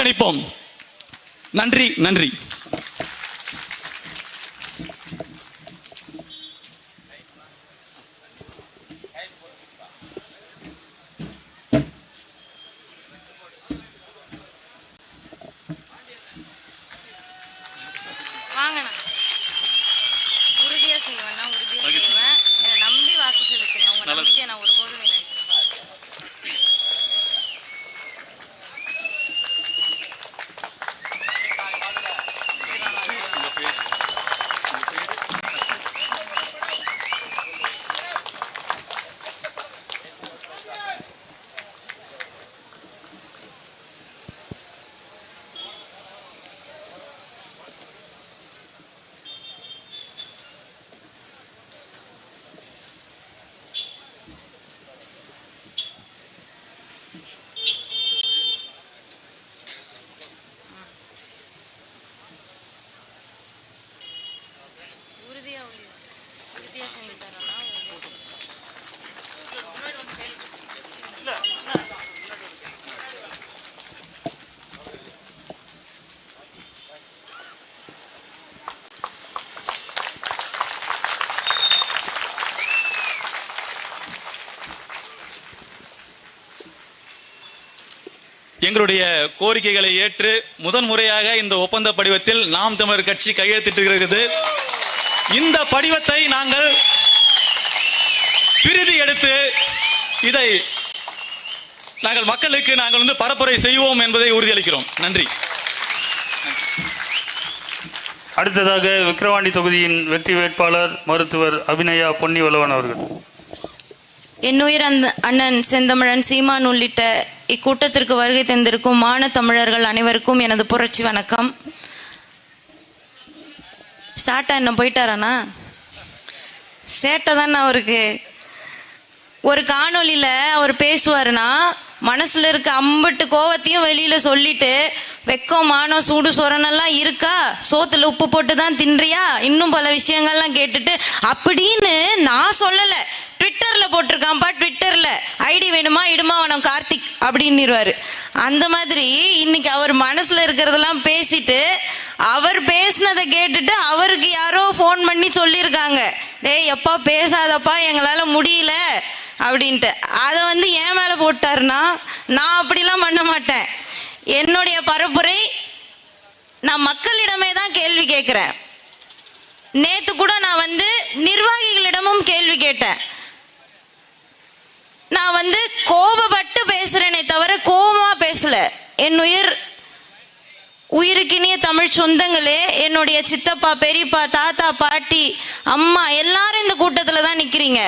புறக்கணிப்போம் நன்றி நன்றி வாங்கண்ணா உறுதியா செய்வேண்ணா உறுதியா செய்வேன் என்னை நம்பி வாக்கு செலுத்துங்க உங்க நம்பிக்கையை நான் ஒருபோதும் நினைக்கிறேன் உறுதியா உறுதி உறுதியா செஞ்சு தரேன்னா உறுதியா செஞ்சு எங்களுடைய கோரிக்கைகளை ஏற்று முதன்முறையாக இந்த ஒப்பந்த படிவத்தில் நாம் தமிழர் கட்சி கையெழுத்திட்டிருக்கிறது. இந்த படிவத்தை நாங்கள் பிரிதி எடுத்து இதை நாங்கள் மக்களுக்கு நாங்கள் வந்து பரப்புரை செய்வோம் என்பதை உறுதியளிக்கிறோம். நன்றி. அடுத்ததாக விக்கிரவாண்டி தொகுதியின் வெற்றி வேட்பாளர் மருத்துவர் அபிநயா பொன்னிவளவன் அவர்கள். என்னுயிர் அண்ணன் செந்தமிழன் சீமான் உள்ளிட்ட இக்கூட்டத்திற்கு வருகை தந்திருக்கும் மான தமிழர்கள் அனைவருக்கும் எனது புரட்சி வணக்கம். சாட்டா என்ன போயிட்டாராண்ணா? சேட்டை தானே அவருக்கு. ஒரு காணொலியில் அவர் பேசுவார்னா மனசில் இருக்க அம்பட்டு கோவத்தையும் வெளியில் சொல்லிட்டு வெக்கம் மானம் சூடு சொரணெல்லாம் இருக்கா? சோத்தில் உப்பு போட்டு தான் தின்றியா? இன்னும் பல விஷயங்கள்லாம் கேட்டுட்டு அப்படின்னு நான் சொல்லலை. ட்விட்டர்ல போட்டிருக்கான்ப்பா ட்விட்டர்ல ஐடி வேணுமா இடுமா வேணும் கார்த்திக் அப்படின்னுருவாரு. அந்த மாதிரி இன்னைக்கு அவர் மனசுல இருக்கிறதெல்லாம் பேசிட்டு அவர் பேசினதை கேட்டுட்டு அவருக்கு யாரோ ஃபோன் பண்ணி சொல்லியிருக்காங்க. டேய் எப்பா பேசாதப்பா எங்களால முடியல அப்படின்ட்டு. அதை வந்து ஏன் மேல போட்டாருன்னா நான் அப்படிலாம் பண்ண மாட்டேன். என்னுடைய பரப்புரை நான் மக்களிடமே தான் கேள்வி கேட்குறேன் நேற்று கூட நான் வந்து நிர்வாகிகளிடமும் கேள்வி கேட்டேன் நான் வந்து கோபப்பட்டு பேசுறேனே தவிர கோபமா பேசல என் உயிர் உயிருக்கினிய தமிழ் சொந்தங்களே என்னுடைய சித்தப்பா பெரியப்பா தாத்தா பாட்டி அம்மா எல்லாரும் இந்த கூட்டத்தில் தான் நிக்கிறீங்க.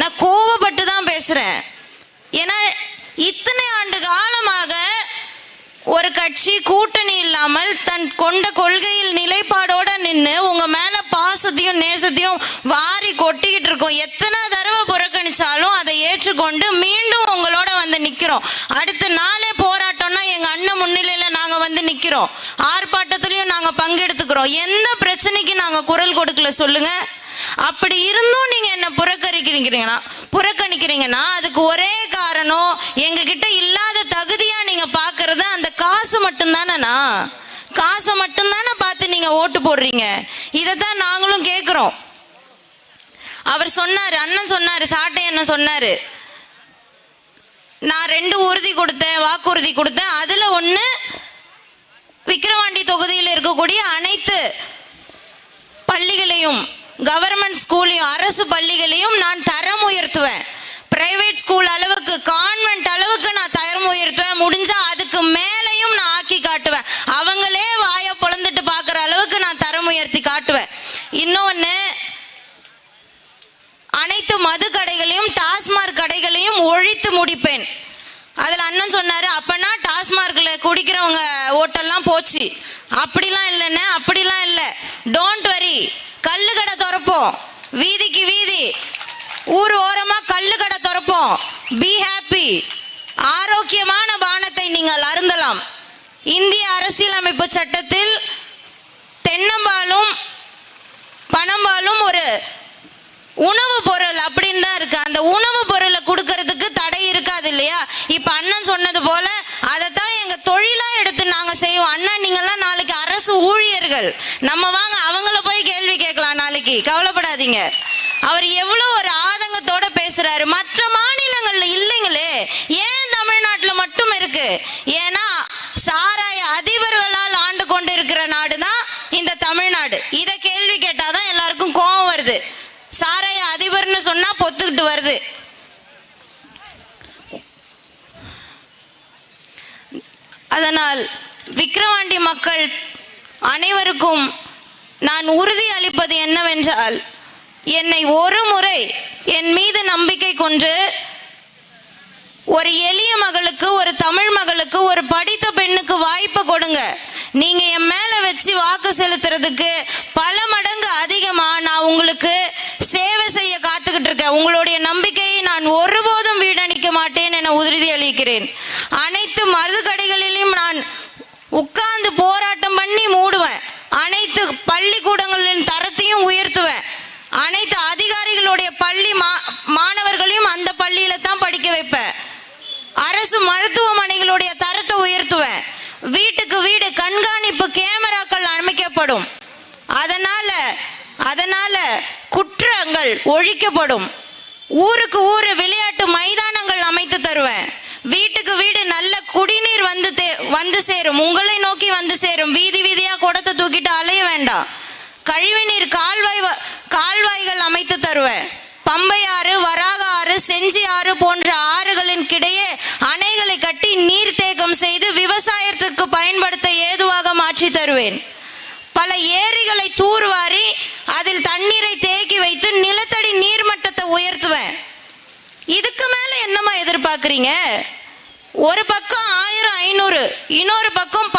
நான் கோவப்பட்டு தான் பேசுறேன். ஏன்னா இத்தனை ஆண்டு காலமாக ஒரு கட்சி கூட்டணி இல்லாமல் தன் கொண்ட கொள்கையில் நிலைப்பாடோட நின்று உங்க மேல பாசத்தையும் நேசத்தையும் வாரி கொட்டிக்கிட்டு இருக்கோம். எத்தனை தடவை புறக்கணிச்சாலும் அதை ஏற்றுக்கொண்டு மீண்டும் உங்களோட வந்து நிக்கிறோம். அடுத்த நாளே முன்னிலையில நாங்க வந்து நிக்கிறோம். ஆர்ப்பாட்டத்திலையும் நாங்க பங்கெடுத்துக்கிறோம். எந்த பிரச்சனைக்கு நாங்க குரல் கொடுக்கல சொல்லுங்க. அப்படி இருந்தும் நீங்க என்ன புறக்கணிக்கிறீங்கன்னா புறக்கணிக்கிறீங்கன்னா அதுக்கு ஒரே காரணம் எங்க கிட்ட இல்லாத தகுதியா நீங்க பாக்குறது அந்த காசு மட்டும்தானண்ணா காசை மட்டும்தானே பார்த்து நீங்க ஓட்டு போடுறீங்க. இதை தான் நாங்களும் கேட்குறோம் அவர் சொன்னாரு அண்ணன் சொன்னாரு சாட்டை என்ன சொன்னாரு. நான் ரெண்டு உறுதி கொடுத்தேன் வாக்குறுதி கொடுத்தேன். அதுல ஒன்று விக்கிரவாண்டி தொகுதியில் இருக்கக்கூடிய அனைத்து பள்ளிகளையும் கவர்மெண்ட் ஸ்கூலையும் அரசு பள்ளிகளையும் நான் தரம் உயர்த்துவேன். பிரைவேட் ஸ்கூல் அளவுக்கு கான்வென்ட் அளவுக்கு நான் தரம் உயர்த்துவேன். முடிஞ்சா அதுக்கு மேலையும் நான் ஆக்கி காட்டுவேன். அவங்களே வாயை பொழந்துட்டு பார்க்குற அளவுக்கு நான் தரம் உயர்த்தி காட்டுவேன். இன்னொன்னு அனைத்து மது கடைகளையும் டாஸ்மாக் கடைகளையும் ஒழித்து முடிப்பேன். அதில் அண்ணன் சொன்னார் அப்போனா டாஸ்மார்க்கில் குடிக்கிறவங்க ஓட்டெல்லாம் போச்சு. அப்படிலாம் இல்லைண்ணே அப்படிலாம் இல்லை. டோன்ட் வரி கல்லு கடை திறப்போம். வீதிக்கு வீதி. ஊர் ஓரமாக கல்லு கடை திறப்போம். பி ஹாப்பி ஆரோக்கியமான பானத்தை நீங்கள் அருந்தலாம். இந்திய அரசியலமைப்பு சட்டத்தில் தென்னம்பாலும் பணம்பாலும் ஒரு உணவு பொருள் அப்படின்னு தான் இருக்கு. அந்த உணவு பொருளை கொடுக்கறதுக்கு தடை இருக்காது இல்லையா இப்ப அண்ணன் சொன்னது போல அதைத்தான் எங்க தொழிலா எடுத்து நாங்க நாங்க செய்வோம் அண்ணா நீங்கெல்லாம் நாளைக்கு அரசு ஊழியர்கள் நம்ம வாங்க அவங்கள போய் கேள்வி கேட்கலாம் நாளைக்கு. கவலைப்படாதீங்க. அவர் எவ்வளவு ஒரு ஆதங்கத்தோட பேசுறாரு. மற்ற மாநிலங்கள்ல இல்லைங்களே. ஏன் தமிழ்நாட்டுல மட்டும் இருக்கு? ஏன்னா சாராய அதிபர்களால் ஆண்டு கொண்டு இருக்கிற நாடு தான் இந்த தமிழ்நாடு. இத கேள்வி கேட்டாதான் எல்லாருக்கும் கோபம் வருது. சாராய அதிபர்னு சொன்னா பொத்துக்கிட்டு வருது. அதனால் விக்கிரவாண்டி மக்கள் அனைவருக்கும் நான் உறுதி அளிப்பது என்னவென்றால் என்னை ஒரு முறை என் மீது நம்பிக்கை கொண்டு ஒரு எளிய மகளுக்கு ஒரு தமிழ் மகளுக்கு ஒரு படித்த பெண்ணுக்கு வாய்ப்பு கொடுங்க. நீங்க என் மேல வச்சு வாக்கு செலுத்துறதுக்கு பல மடங்கு அதிகமா நான் உங்களுக்கு சேவை செய்ய காத்துக்கிட்டு இருக்கேன். உங்களுடைய நம்பிக்கையை நான் ஒருபோதும் வீடணிக்க மாட்டேன் என உறுதி அளிக்கிறேன். அனைத்து மருது கடைகளிலும் நான் உட்கார்ந்து போராட்டம் அரசு மருத்துவமனைகளுடைய தரத்தை உயர்த்துவேன். வீட்டுக்கு வீடு கண்காணிப்பு கேமராக்கள் அமைக்கப்படும். அதனால அதனால குற்றங்கள் ஒழிக்கப்படும். ஊருக்கு ஊரு விளையாட்டு மைதானங்கள் அமைத்து தருவேன். வீட்டுக்கு வீடு நல்ல குடிநீர் வந்து தே- வந்து சேரும். உங்களை நோக்கி வந்து சேரும். வீதி வீதியா குடத்தை தூக்கிட்டு அலைய வேண்டாம். கழிவுநீர் கால்வாய் வ- கால்வாய்கள் அமைத்து தருவேன். பம்பையாறு ஆறு வராக ஆறு செஞ்சி ஆறு போன்ற ஆறுகளின் கிடையே அணைகளை கட்டி நீர்த்தேக்கம் செய்து விவசாயத்திற்கு பயன்படுத்த ஏதுவாக மாற்றி தருவேன். பல ஏரிகளை தூர்வாரி அதில் தண்ணீரை தேக்கி வைத்து நிலத்தடி நீர்மட்டத்தை உயர்த்துவேன். இதுக்கு மேல என்னம்மா எதிர்பார்க்குறீங்க? ஒரு பக்கம் ஆயிரம் ஐநூறு இன்னொரு பக்கம்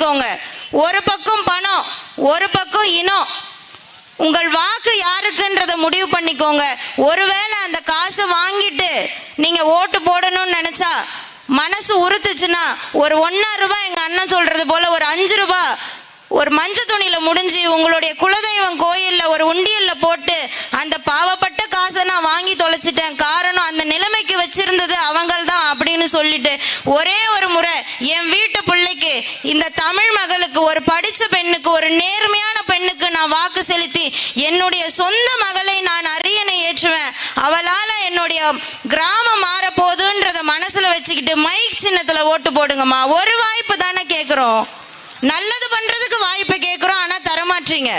வச்சுக்கோங்க. ஒரு பக்கம் பணம் ஒரு பக்கம் இனம். உங்கள் வாக்கு யாருக்குன்றத முடிவு பண்ணிக்கோங்க. ஒருவேளை அந்த காசு வாங்கிட்டு நீங்க ஓட்டு போடணும்னு நினைச்சா மனசு உறுத்துச்சுன்னா ஒரு ஒன்னா ரூபாய் எங்க அண்ணன் சொல்றது போல ஒரு அஞ்சு ரூபாய் ஒரு மஞ்ச துணியில முடிஞ்சு உங்களுடைய குலதெய்வம் கோயில்ல ஒரு உண்டியல்ல போட்டு அந்த பாவப்பட்ட காசை நான் வாங்கி தொலைச்சிட்டேன். காரணம் அந்த நிலைமைக்கு வச்சிருந்தது அவங்கள் தான் அப்படின்னு சொல்லிட்டு ஒரே ஒரு முறை என் வீட்டு இந்த தமிழ் மகளுக்கு ஒரு படிச்ச பெண்ணுக்கு ஒரு நேர்மையான பெண்ணுக்கு நான் வாக்கு செலுத்தி என்னுடைய சொந்த மகளை நான் அரியணை ஏற்றுவேன். அவளால என்னுடைய கிராமம் மாற போதுன்றத மனசுல வச்சுக்கிட்டு மைக் சின்னத்துல ஓட்டு போடுங்கம்மா. ஒரு வாய்ப்பு தானே கேட்குறோம் நல்லது பண்றதுக்கு வாய்ப்பு கேட்குறோம் ஆனா தரமாட்டீங்க.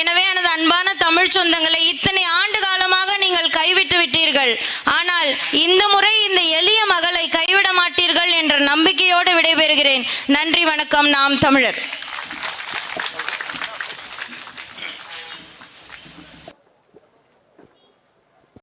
எனவே எனது அன்பான தமிழ் சொந்தங்களை இத்தனை ஆண்டு காலமாக நீங்கள் கைவிட்டு விட்டீர்கள். ஆனால் இந்த முறை இந்த எளிய மகளை நம்பிக்கையோடு விடைபெறுகிறேன். நன்றி வணக்கம். நாம் தமிழர்.